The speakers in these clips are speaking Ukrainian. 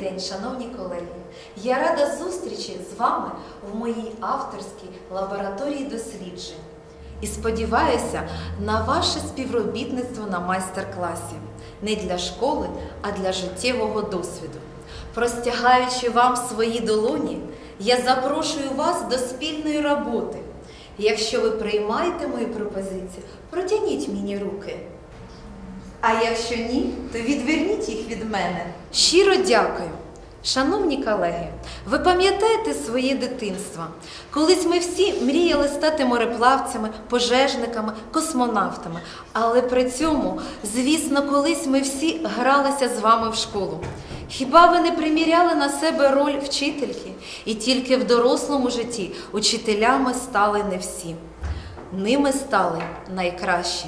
день, шановні колеги! Я рада зустрічі з вами в моїй авторській лабораторії досліджень і сподіваюся на ваше співробітництво на майстер-класі не для школи, а для життєвого досвіду. Простягаючи вам свої долоні, я запрошую вас до спільної роботи. Якщо ви приймаєте мої пропозиції, протягніть мені руки. А якщо ні, то відверніть їх від мене. Щиро дякую. Шановні колеги, ви пам'ятаєте своє дитинство? Колись ми всі мріяли стати мореплавцями, пожежниками, космонавтами. Але при цьому, звісно, колись ми всі гралися з вами в школу. Хіба ви не приміряли на себе роль вчительки? І тільки в дорослому житті учителями стали не всі. Ними стали найкращі.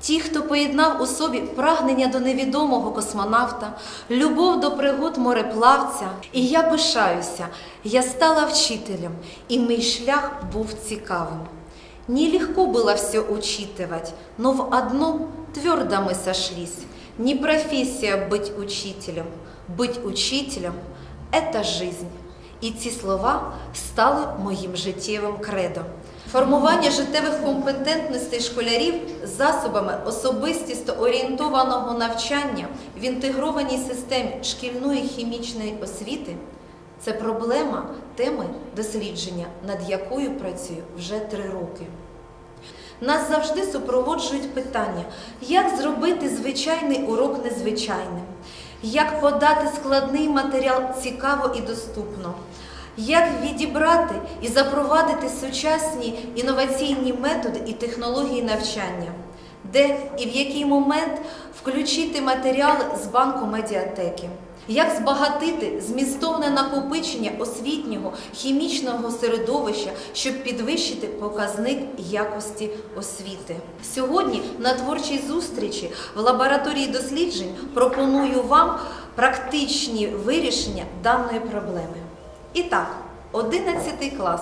Ті, хто поєднав у собі прагнення до невідомого космонавта, любов до пригод мореплавця. І я пишаюся, я стала вчителем, і мій шлях був цікавим. Нелегко было все учитывать, но в одном твердо мы сошлись. Не профессия быть учителем, быть учителем – это жизнь. І ці слова стали моїм життєвим кредом. Формування життєвих компетентностей школярів засобами особистісто орієнтованого навчання в інтегрованій системі шкільної хімічної освіти це проблема теми дослідження, над якою працюю вже три роки. Нас завжди супроводжують питання, як зробити звичайний урок незвичайним, як подати складний матеріал цікаво і доступно, як відібрати і запровадити сучасні інноваційні методи і технології навчання, де і в який момент включити матеріали з банку медіатеки. Як збагатити змістовне накопичення освітнього хімічного середовища, щоб підвищити показник якості освіти? Сьогодні на творчій зустрічі в лабораторії досліджень пропоную вам практичні вирішення даної проблеми. І так, 11 клас.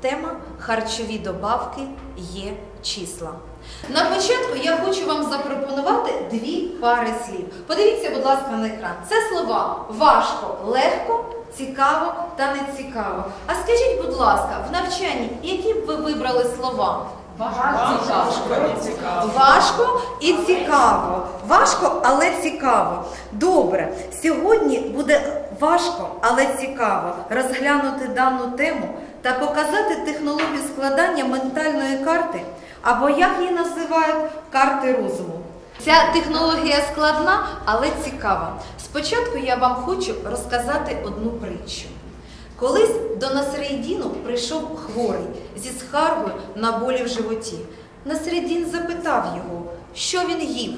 Тема харчові добавки є числа. На початку я хочу вам запропонувати дві пари слів. Подивіться, будь ласка, на екран. Це слова важко, легко, цікаво та нецікаво. А скажіть, будь ласка, в навчанні які б ви вибрали слова? Важко і цікаво. Важко, але цікаво. Добре. Сьогодні буде важко, але цікаво розглянути дану тему та показати технологію складання ментальної карти, або як її називають карти розуму. Ця технологія складна, але цікава. Спочатку я вам хочу розказати одну притчу. Колись до Насредіну прийшов хворий зі скаргою на болі в животі. Насредін запитав його, що він їв.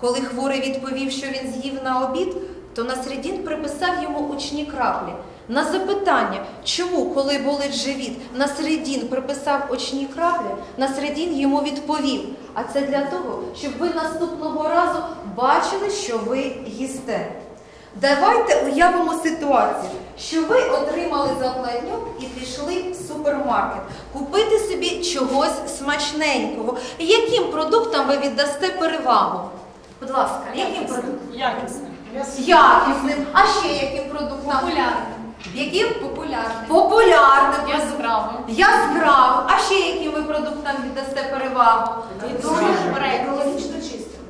Коли хворий відповів, що він з'їв на обід, то Насредін приписав йому учні краплі. На запитання, чому, коли болить живіт, Насредін приписав очні краплі, Насредін йому відповів. А це для того, щоб ви наступного разу бачили, що ви їсте. Давайте уявимо ситуацію, що ви отримали зарплатню і пішли в супермаркет купити собі чогось смачненького. Яким продуктам ви віддасте перевагу? Будь ласка, яким продуктам? Якісним. Якісним. А ще яким продуктам? Популярним. Яким? Популярним. Популярним. Яскравим. Яскравим. А ще яким ви продуктам віддасте перевагу? Екологічно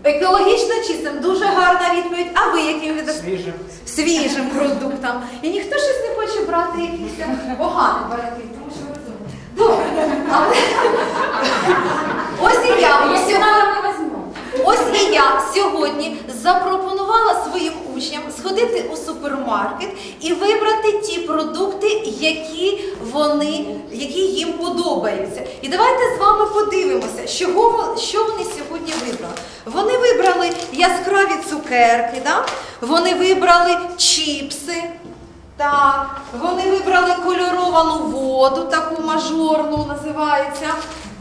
чистим. Екологічно чистим, дуже гарна відповідь. А ви яким віддасте? Свіжим. свіжим продуктам. І ніхто щось не хоче брати якісь там поганий варіанти, тому що ви розумієте. Добре. Але... Ось і я. Ось і я сьогодні запропонувала своїм учням сходити у супермаркет і вибрати ті продукти, які вони, які їм подобаються. І давайте з вами подивимося, чого, що вони сьогодні вибрали. Вони вибрали яскраві цукерки, да? вони вибрали чіпси. Так, вони вибрали кольоровану воду, таку мажорну називається.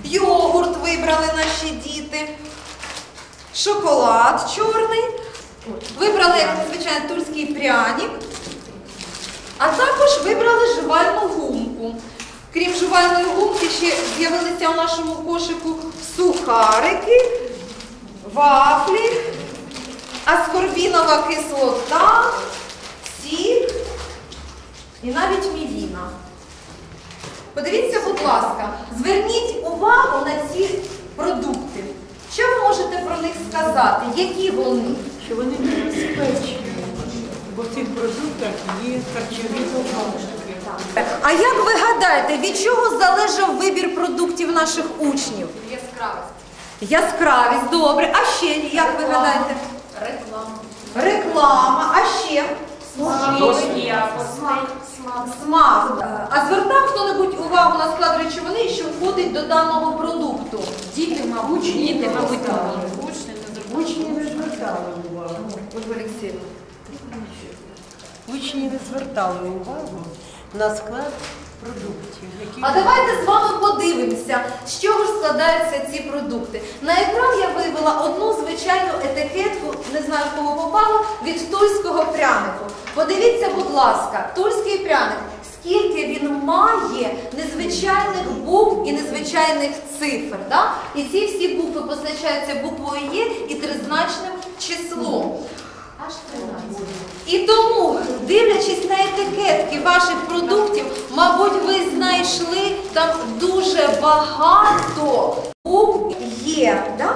Йогурт вибрали наші діти шоколад чорний. Вибрали, як звичайно, турський пряник, а також вибрали жувальну гумку. Крім жувальної гумки, ще з'явилися у нашому кошику сухарики, вафлі, аскорбінова кислота, сік і навіть мівіна. Подивіться, будь ласка, зверніть увагу на ці продукти сіль сказати, які вони? що вони небезпечні, бо в цих продуктах є харчові добавки. А як ви гадаєте, від чого залежав вибір продуктів наших учнів? Яскравість. Яскравість, добре. А ще як ви гадаєте? Реклама. Реклама, а ще Смак. Смак. смак. А звертав хто-небудь увагу на склад речовини, що входить до даного продукту? Діти, мабуть, Діти, мабуть, ні. Учні не Учні не звертали увагу. Ольга Олексіївна. Учні не звертали увагу на склад продуктів, які А давайте з вами подивимося, з чого ж складаються ці продукти. На екран я вивела одну звичайну етикетку, не знаю кого попало, від тульського прянику. Подивіться, будь ласка, тульський пряник. Скільки він має незвичайних букв і незвичайних цифр. Да? І ці всі букви позначаються буквою Є і тризначним числом. Аж 13. І тому, дивлячись на етикетки ваших продуктів, мабуть, ви знайшли там дуже багато букв є. Да?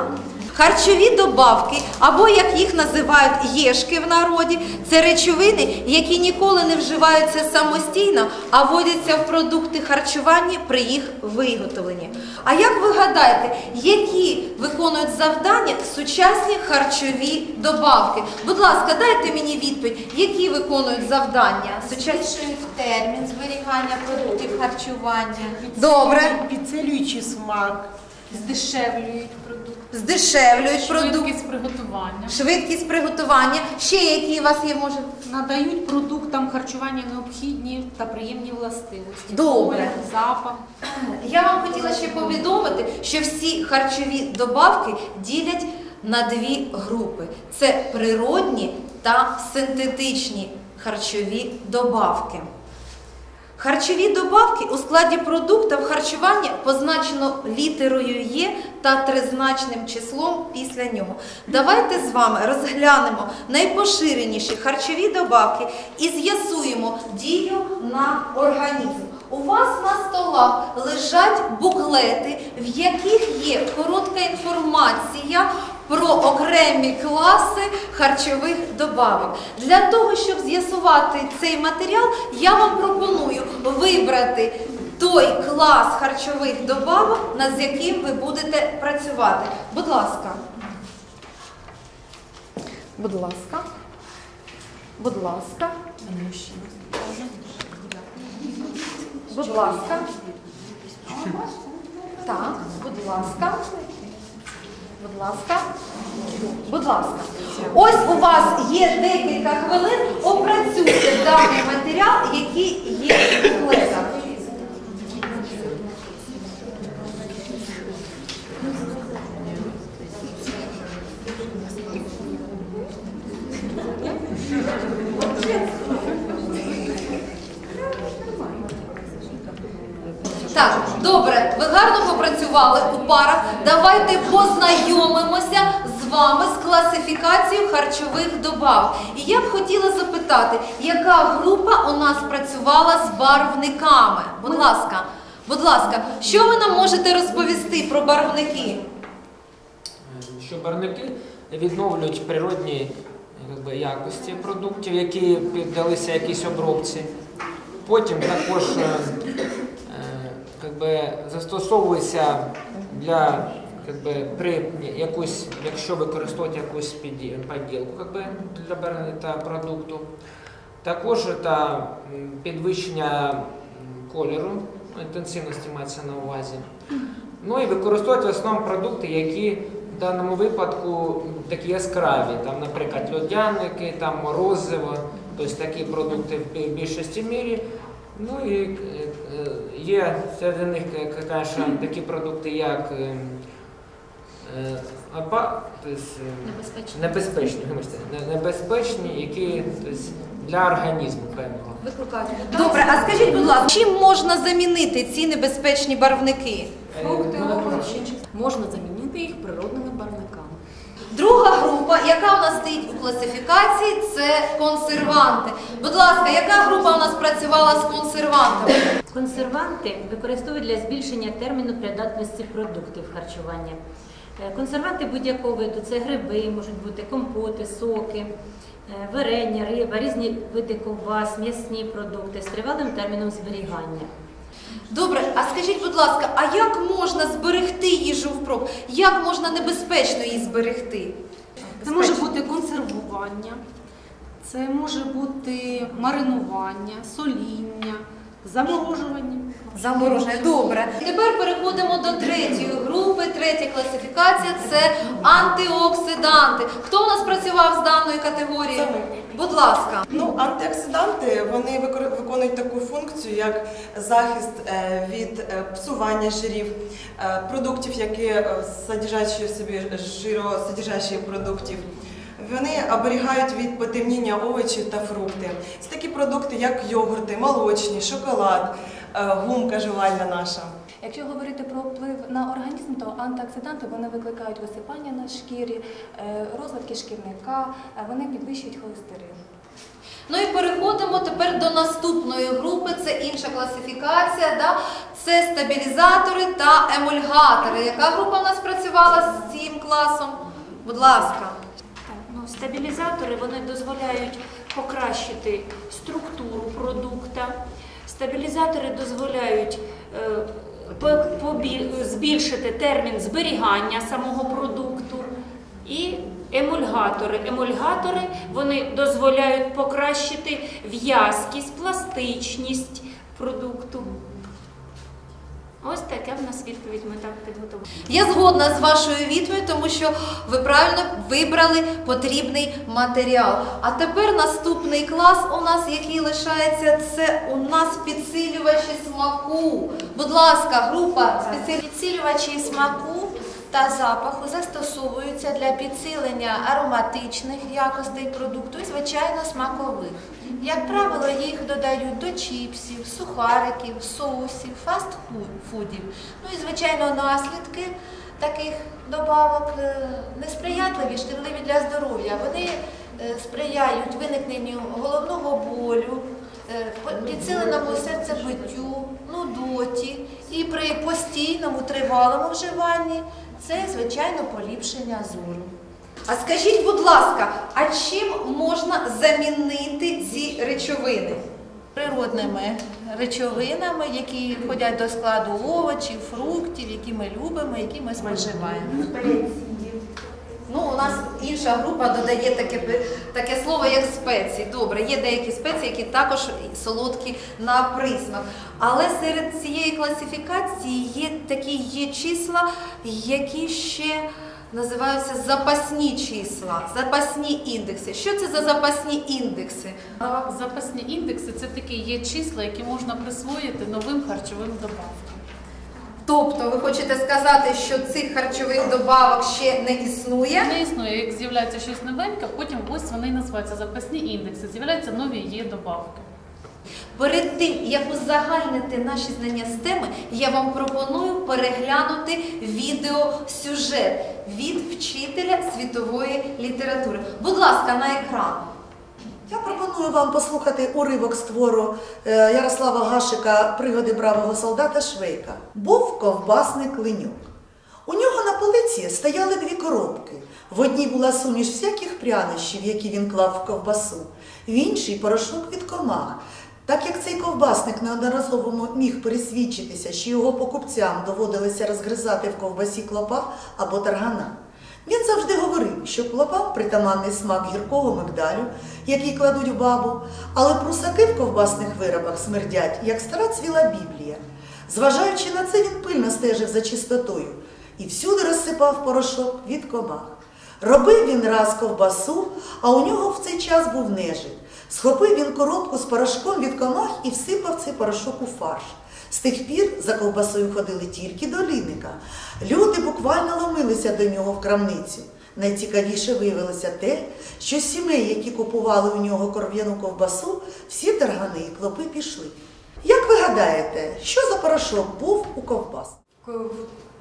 Харчові добавки, або як їх називають єшки в народі, це речовини, які ніколи не вживаються самостійно, а вводяться в продукти харчування при їх виготовленні. А як ви гадаєте, які виконують завдання сучасні харчові добавки? Будь ласка, дайте мені відповідь, які виконують завдання сучасні. Термін зберігання продуктів харчування. Добре, підсилюючи смак, Здешевлюють. Здешевлюють продукт, Швидкість приготування. швидкість приготування. Ще які у вас є, може? Надають продуктам харчування необхідні та приємні властивості. Добре. Колір, запах. Я вам хотіла ще повідомити, що всі харчові добавки ділять на дві групи: це природні та синтетичні харчові добавки. Харчові добавки у складі продуктів харчування позначено літерою Є та тризначним числом після нього. Давайте з вами розглянемо найпоширеніші харчові добавки і з'ясуємо дію на організм. У вас на столах лежать буклети, в яких є коротка інформація про окремі класи харчових добавок. Для того, щоб з'ясувати цей матеріал, я вам пропоную вибрати той клас харчових добавок, над яким ви будете працювати. Будь ласка. Будь ласка. Будь ласка. Будь ласка. Так, будь ласка. Будь ласка. Будь ласка. Ось у вас є декілька хвилин. Опрацюйте даний матеріал, який є в буклетах. Так, добре, ви гарно попрацювали у парах. Давайте познайомимося з вами з класифікацією харчових добавок. І я б хотіла запитати, яка група у нас працювала з барвниками? Будь ласка, будь ласка, що ви нам можете розповісти про барвники? що барвники відновлюють природні як якості продуктів, які піддалися якійсь обробці. Потім також е, е, застосовується для як би, при якусь, якщо використовувати якусь піді- поділку як для та продукту. Також та підвищення кольору, ну, інтенсивності мається на увазі. Ну і використовувати в основному продукти, які в даному випадку такі яскраві, там, наприклад, льодяники, там морозиво, тобто такі продукти в більшості мірі. Ну і е, е, є серед них, як такі продукти, як е, е, апа, тобто, е, небезпечні, небезпечні, які тобто, для організму певного. Викликають. Добре, а скажіть, будь ласка, чим можна замінити ці небезпечні барвники? Фрукти, Можна замінити їх природними барвниками. Друга група, яка у нас стоїть у класифікації, це консерванти. Будь ласка, яка група у нас працювала з консервантами? Консерванти використовують для збільшення терміну придатності продуктів харчування. Е, Консерванти будь-якого виду це гриби, можуть бути компоти, соки, е, варення, риба, різні види ковбас, м'ясні продукти з тривалим терміном зберігання. Добре, а скажіть, будь ласка, а як можна зберегти їжу впрок? Як можна небезпечно її зберегти? Це може бути консервування, це може бути маринування, соління, заморожування. Заморожене. Добре. Тепер переходимо до третьої групи. Третя класифікація це антиоксиданти. Хто у нас працював з даною категорією? Будь ласка. Ну, антиоксиданти вони викор- виконують таку функцію, як захист е, від е, псування жирів, е, продуктів, які содержать в собі жиросодержащих продуктів. Вони оберігають від потемніння овочів та фрукти. Це такі продукти, як йогурти, молочні, шоколад, е, гумка жувальна наша. Якщо говорити про вплив на організм, то антиоксиданти вони викликають висипання на шкірі, е, розвитки шкірника, вони підвищують холестерин. Ну і переходимо тепер до наступної групи. Це інша класифікація. Да? Це стабілізатори та емульгатори. Яка група у нас працювала з цим класом? Будь ласка. Стабілізатори вони дозволяють покращити структуру продукта. Стабілізатори дозволяють е, збільшити термін зберігання самого продукту. І емульгатори. Емульгатори вони дозволяють покращити в'язкість, пластичність продукту. Ось таке в нас відповідь ми так підготували. Я згодна з вашою відповіддю, тому що ви правильно вибрали потрібний матеріал. А тепер наступний клас у нас, який лишається, це у нас підсилювачі смаку. Будь ласка, група. Підсилювачі смаку та запаху застосовуються для підсилення ароматичних якостей продукту і, звичайно, смакових. Як правило, їх додають до чіпсів, сухариків, соусів, фастфудів. Ну і, звичайно, наслідки таких добавок е, несприятливі, шкідливі для здоров'я. Вони е, сприяють виникненню головного болю, е, підсиленому серцебиттю, нудоті і при постійному тривалому вживанні це, звичайно, поліпшення зору. А скажіть, будь ласка, а чим можна замінити ці речовини? Природними речовинами, які входять до складу овочів, фруктів, які ми любимо, які ми споживаємо. Ну, у нас інша група додає таке, таке слово, як спеції. Добре, є деякі спеції, які також солодкі на присмак. Але серед цієї класифікації є такі є числа, які ще називаються запасні числа, запасні індекси. Що це за запасні індекси? Запасні індекси це такі є числа, які можна присвоїти новим харчовим добавкам. Тобто, ви хочете сказати, що цих харчових добавок ще не існує? Не існує, як з'являється щось новеньке, потім ось вони називаються запасні індекси. З'являються нові є добавки. Перед тим, як узагальнити наші знання з теми, я вам пропоную переглянути відеосюжет від вчителя світової літератури. Будь ласка, на екран. Я пропоную вам послухати уривок з твору е, Ярослава Гашика Пригоди бравого солдата Швейка. Був ковбасник Ленюк. У нього на полиці стояли дві коробки. В одній була суміш всяких прянощів, які він клав в ковбасу, в іншій порошок від комах. Так як цей ковбасник неодноразово міг пересвідчитися, що його покупцям доводилося розгризати в ковбасі клопа або таргана. Він завжди говорив, що клопам притаманний смак гіркого мигдалю, який кладуть в бабу, але прусаки в ковбасних виробах смердять, як стара цвіла Біблія. Зважаючи на це, він пильно стежив за чистотою і всюди розсипав порошок від комах. Робив він раз ковбасу, а у нього в цей час був нежить. Схопив він коробку з порошком від комах і всипав цей порошок у фарш. З тих пір за ковбасою ходили тільки до ліника. Люди буквально ломилися до нього в крамницю. Найцікавіше виявилося те, що сімей, які купували у нього коров'яну ковбасу, всі таргани і клопи пішли. Як ви гадаєте, що за порошок був у ковбас?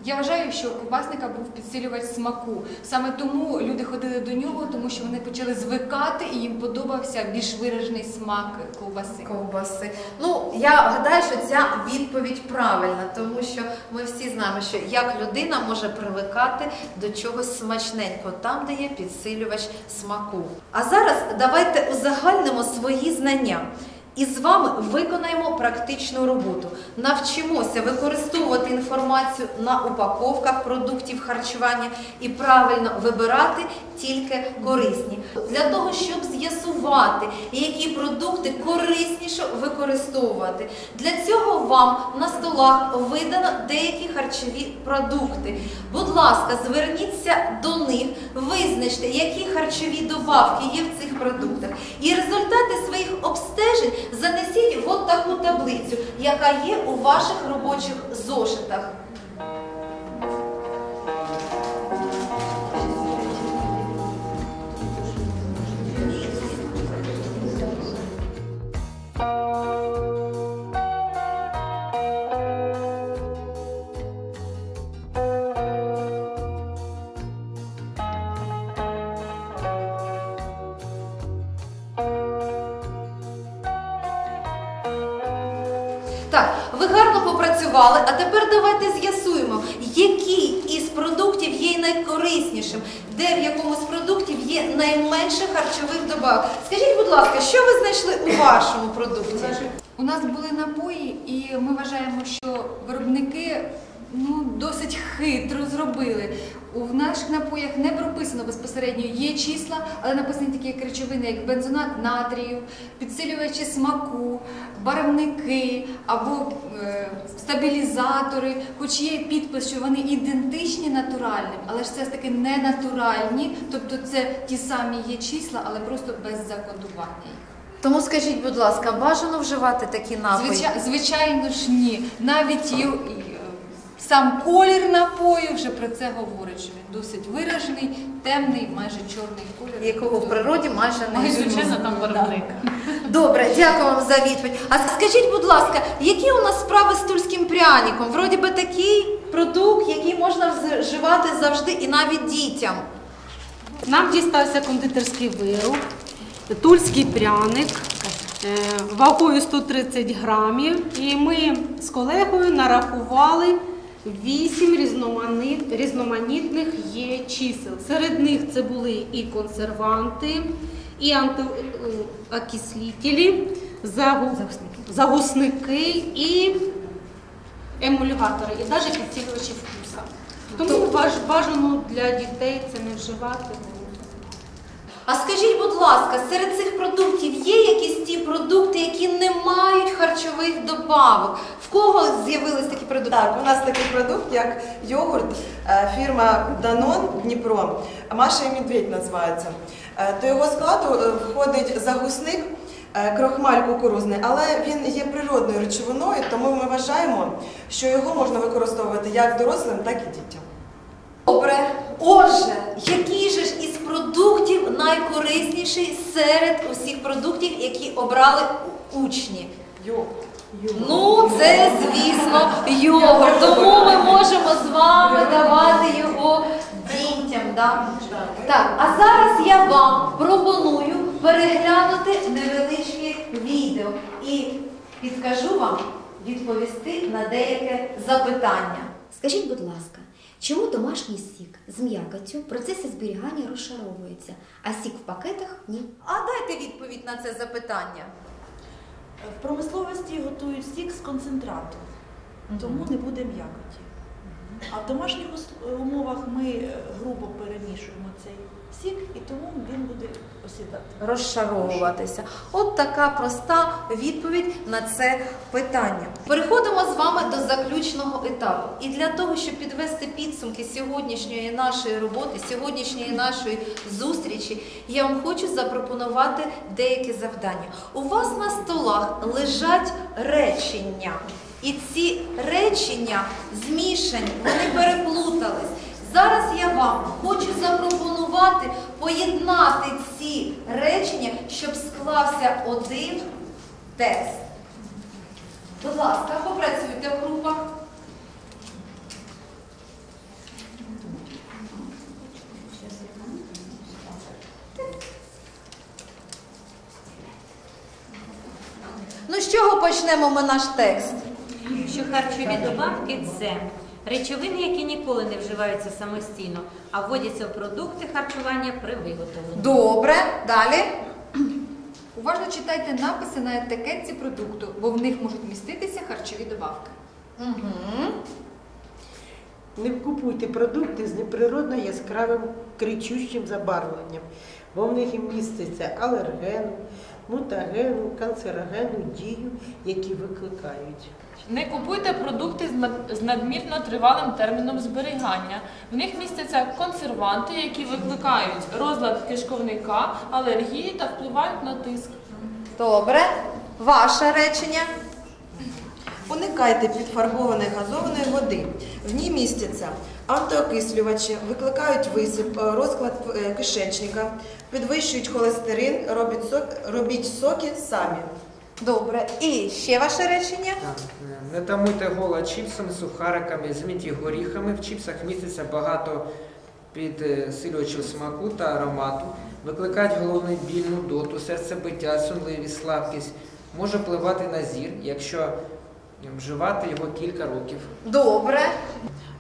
Я вважаю, що у ковбасника був підсилювач смаку. Саме тому люди ходили до нього, тому що вони почали звикати і їм подобався більш виражений смак ковбаси. Ковбаси. Ну, я гадаю, що ця відповідь правильна, тому що ми всі знаємо, що як людина може привикати до чогось смачненького, там, де є підсилювач смаку. А зараз давайте узагальнимо свої знання. І з вами виконаємо практичну роботу. Навчимося використовувати інформацію на упаковках продуктів харчування і правильно вибирати тільки корисні. Для того, щоб з'ясувати, які продукти корисніше використовувати. Для цього вам на столах видано деякі харчові продукти. Будь ласка, зверніться до них, визначте, які харчові добавки є в цих продуктах. І результати своїх обстежень занесіть от таку таблицю, яка є у ваших робочих зошитах. Ви гарно попрацювали, а тепер давайте з'ясуємо, який із продуктів є найкориснішим, де в якому з продуктів є найменше харчових добавок. Скажіть, будь ласка, що ви знайшли у вашому продукті? У нас були напої, і ми вважаємо, що виробники ну, досить хитро зробили. У наших напоях не прописано безпосередньо є числа, але написані такі речовини, як бензонат натрію, підсилювачі смаку, барвники або е, стабілізатори, хоч є підпис, що вони ідентичні натуральним, але ж все ж таки не натуральні, тобто це ті самі є числа, але просто без закодування їх. Тому скажіть, будь ласка, бажано вживати такі напої? Звичай, звичайно ж ні. Навіть сам колір напою вже про це говорить, що він досить виражений, темний, майже чорний колір. Якого в природі майже не існує. звичайно, там барвник. Добре, дякую вам за відповідь. А скажіть, будь ласка, які у нас справи з тульським пряником? Вроді би такий продукт, який можна вживати завжди і навіть дітям. Нам дістався кондитерський вироб, тульський пряник е, вагою 130 грамів. І ми з колегою нарахували 8 різноманит- різноманітних є чисел. Серед них це були і консерванти, і антиокислителі, загусники і емульгатори, і навіть підсилювачі вкуса. Тому бажано для дітей це не вживати. А скажіть, будь ласка, серед цих продуктів є якісь ті продукти, які не мають харчових добавок? В кого з'явились такі продукти? Так, у нас такий продукт, як йогурт, е, фірма Данон Дніпро, Маша і Медведь називається. Е, До його складу е, входить загусник, крохмаль кукурузний, але він є природною речовиною, тому ми вважаємо, що його можна використовувати як дорослим, так і дітям. Добре. Отже, який же ж із продуктів найкорисніший серед усіх продуктів, які обрали учні? Йогурт. Ну, це, звісно, йогурт. Тому ми можемо з вами давати його дітям. Да? Так, а зараз я вам пропоную переглянути невеличке відео і підкажу вам відповісти на деяке запитання. Скажіть, будь ласка, чому домашній сік з м'якоттю в процесі зберігання розшаровується, а сік в пакетах ні? А дайте відповідь на це запитання. В промисловості готують сік з концентрату, тому не буде м'якоті. А в домашніх умовах ми е, грубо перемішуємо цей сік і тому він буде осідати. розшаровуватися. От така проста відповідь на це питання. Переходимо з вами до заключного етапу. І для того, щоб підвести підсумки сьогоднішньої нашої роботи, сьогоднішньої нашої зустрічі, я вам хочу запропонувати деякі завдання. У вас на столах лежать речення. І ці речення змішані, вони переплутались. Зараз я вам хочу згуртувати, поєднати ці речення, щоб склався один текст. Будь ласка, попрацюйте в групах. Ну, з чого почнемо ми наш текст? Що харчові добавки це речовини, які ніколи не вживаються самостійно, а вводяться в продукти харчування при виготовленні. Добре, далі. Уважно читайте написи на етикетці продукту, бо в них можуть міститися харчові добавки. Угу. Не купуйте продукти з неприродно яскравим кричущим забарвленням, бо в них і міститься алергену, мутагену, канцерогену дію, які викликають. Не купуйте продукти з над- з надмірно тривалим терміном зберігання. В них містяться консерванти, які викликають розлад кишковника, алергії та впливають на тиск. Добре. Ваше речення. Уникайте підфарбованої газованої води. В ній містяться антиокислювачі, викликають висип, е, розклад е, кишечника, підвищують холестерин, робіть, сок, робіть соки самі. Добре. І ще ваше речення. Так, е, не тамуйте гола чіпсами, сухариками, зміті горіхами. В чіпсах міститься багато підсилювачів смаку та аромату, викликають головний біль, нудоту, серцебиття, сонливість, слабкість. Може впливати на зір, якщо вживати його кілька років. Добре.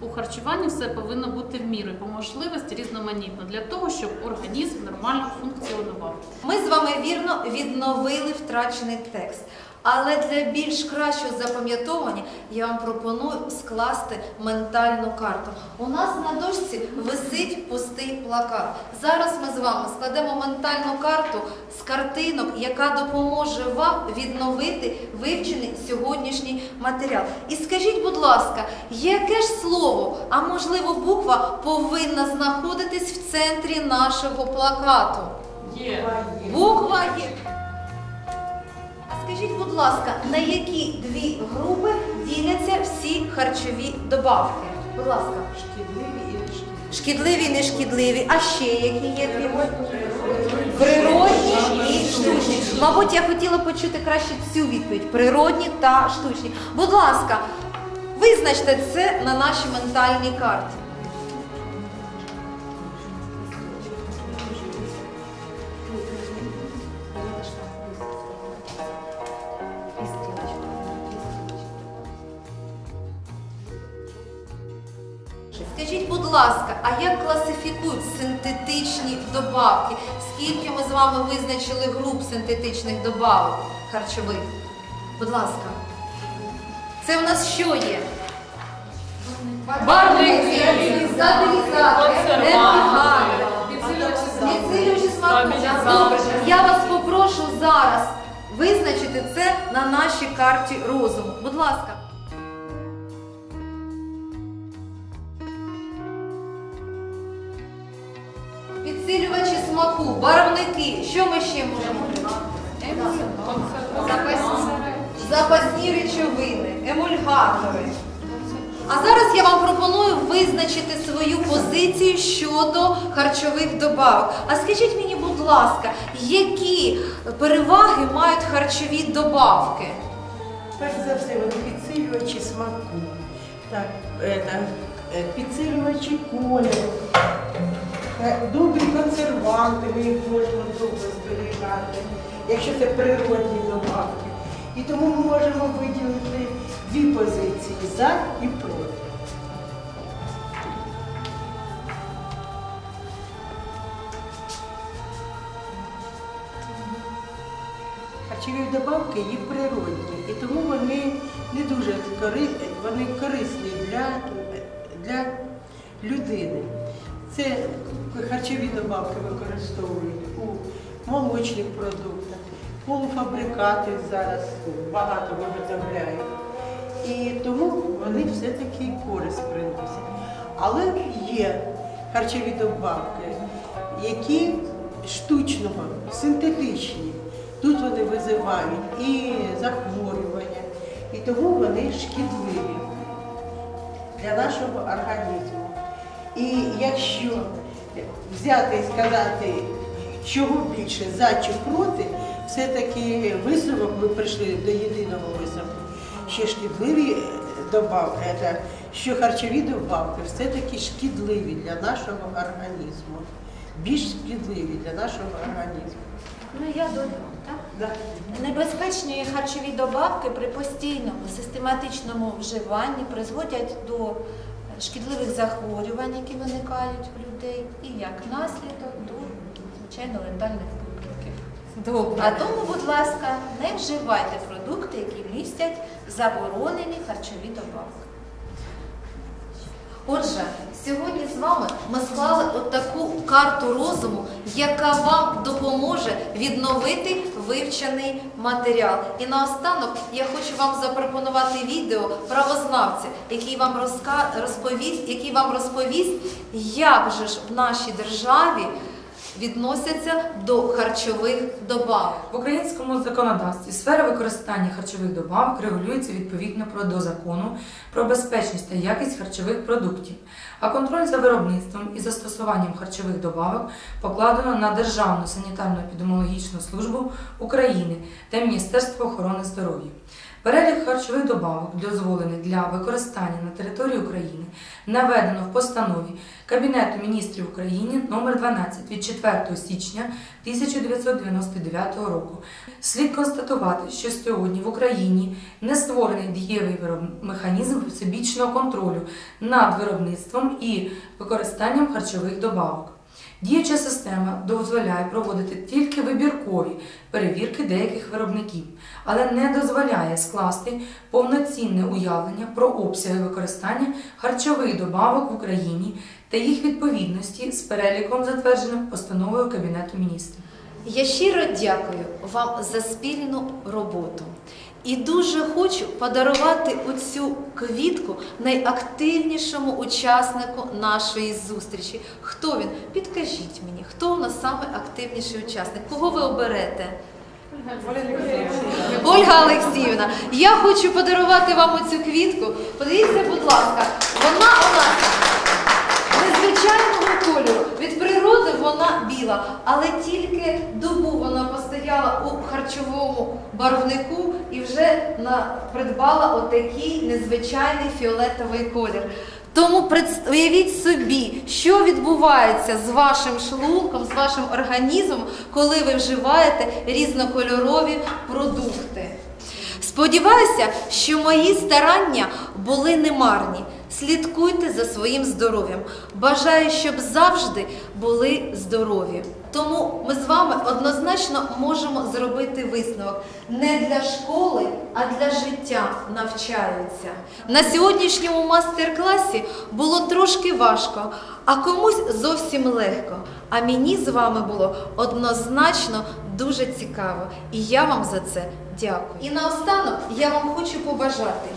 У харчуванні все повинно бути в міру по можливості різноманітно для того, щоб організм нормально функціонував. Ми з вами вірно відновили втрачений текст. Але для більш кращого запам'ятовування я вам пропоную скласти ментальну карту. У нас на дошці висить пустий плакат. Зараз ми з вами складемо ментальну карту з картинок, яка допоможе вам відновити вивчений сьогоднішній матеріал. І скажіть, будь ласка, яке ж слово, а можливо буква повинна знаходитись в центрі нашого плакату? Є. Буква є. А скажіть, будь ласка, на які дві групи діляться всі харчові добавки? Будь ласка. Шкідливі і нешкідливі. Шкідливі, і нешкідливі. А ще які є дві групи? Природні і штучні. Мабуть, я хотіла почути краще цю відповідь: природні та штучні. Будь ласка, визначте це на нашій ментальній карті. Скажіть, будь ласка, а як класифікують синтетичні добавки? Скільки ми з вами визначили груп синтетичних добавок харчових? Будь ласка. Це у нас що є? Барвники, стабілізатори, підсилювачі смаку. Добре, я вас попрошу зараз визначити це на нашій карті розуму. Будь ласка. Підсилювачі смаку, барвники. Що ми ще можемо? Запасні речовини, емульгатори. А зараз я вам пропоную визначити свою позицію щодо харчових добавок. А скажіть мені, будь ласка, які переваги мають харчові добавки? Перш за все, вони підсилювачі смаку, так, е, е, підсилювачі кольору, е, добрі консерванти, ми їх можемо довго зберігати, якщо це природні добавки. І тому ми можемо виділити дві позиції за і проти. Харчові добавки є природні, і тому вони не дуже корисні, вони корисні для, для людини. Це харчові добавки використовують у молочних продуктах, полуфабрикати зараз багато виготовляють. І тому вони все-таки користь приносять. Але є харчові добавки, які штучного, синтетичні. Тут вони визивають і захворювання, і тому вони шкідливі для нашого організму. І якщо взяти і сказати, чого більше за чи проти, все-таки висновок ми прийшли до єдиного висновку, що шкідливі е, добавки, це, що харчові добавки все-таки шкідливі для нашого організму, більш шкідливі для нашого організму. Ну я додам, так? Небезпечні харчові добавки при постійному систематичному вживанні призводять до шкідливих захворювань, які виникають в людей, і як наслідок до звичайно летальних випадків. Добре. А тому, будь ласка, не вживайте продукти, які містять заборонені харчові добавки. Отже, сьогодні з вами ми склали от таку карту розуму, яка вам допоможе відновити вивчений матеріал. І наостанок я хочу вам запропонувати відео правознавця, який вам розповість, який вам розповість, як же ж в нашій державі відносяться до харчових добавок. В українському законодавстві сфера використання харчових добавок регулюється відповідно про до закону про безпечність та якість харчових продуктів, а контроль за виробництвом і застосуванням харчових добавок покладено на Державну санітарно-епідеміологічну службу України та Міністерство охорони здоров'я. Перелік харчових добавок, дозволених для використання на території України, наведено в постанові Кабінету міністрів України номер 12 від 4 січня 1999 року. Слід констатувати, що сьогодні в Україні не створений дієвий механізм всебічного контролю над виробництвом і використанням харчових добавок. Діюча система дозволяє проводити тільки вибіркові перевірки деяких виробників, але не дозволяє скласти повноцінне уявлення про обсяги використання харчових добавок в Україні та їх відповідності з переліком, затвердженим постановою Кабінету міністрів. Я щиро дякую вам за спільну роботу. І дуже хочу подарувати оцю квітку найактивнішому учаснику нашої зустрічі. Хто він? Підкажіть мені, хто у нас саме активніший учасник? Кого ви оберете? Ольга Олексіївна, я хочу подарувати вам оцю квітку. Подивіться, будь ласка, вона у нас незвичайного кольору. Від природи вона біла, але тільки добу вона постояла у харчовому барвнику і вже придбала отакий незвичайний фіолетовий колір. Тому уявіть собі, що відбувається з вашим шлунком, з вашим організмом, коли ви вживаєте різнокольорові продукти. Сподіваюся, що мої старання були немарні. Слідкуйте за своїм здоров'ям. Бажаю, щоб завжди були здорові. Тому ми з вами однозначно можемо зробити висновок. Не для школи, а для життя навчаються. На сьогоднішньому мастер-класі було трошки важко, а комусь зовсім легко. А мені з вами було однозначно дуже цікаво. І я вам за це дякую. І наостанок я вам хочу побажати.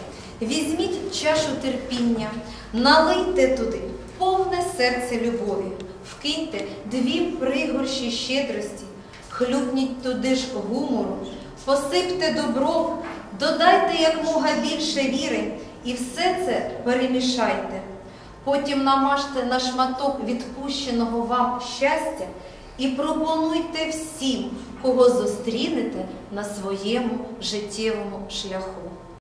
Візьміть чашу терпіння, налийте туди повне серце любові, вкиньте дві пригорші щедрості, хлюпніть туди ж гумору, посипте добром, додайте якмога більше віри і все це перемішайте. Потім намажте на шматок відпущеного вам щастя і пропонуйте всім, кого зустрінете на своєму життєвому шляху.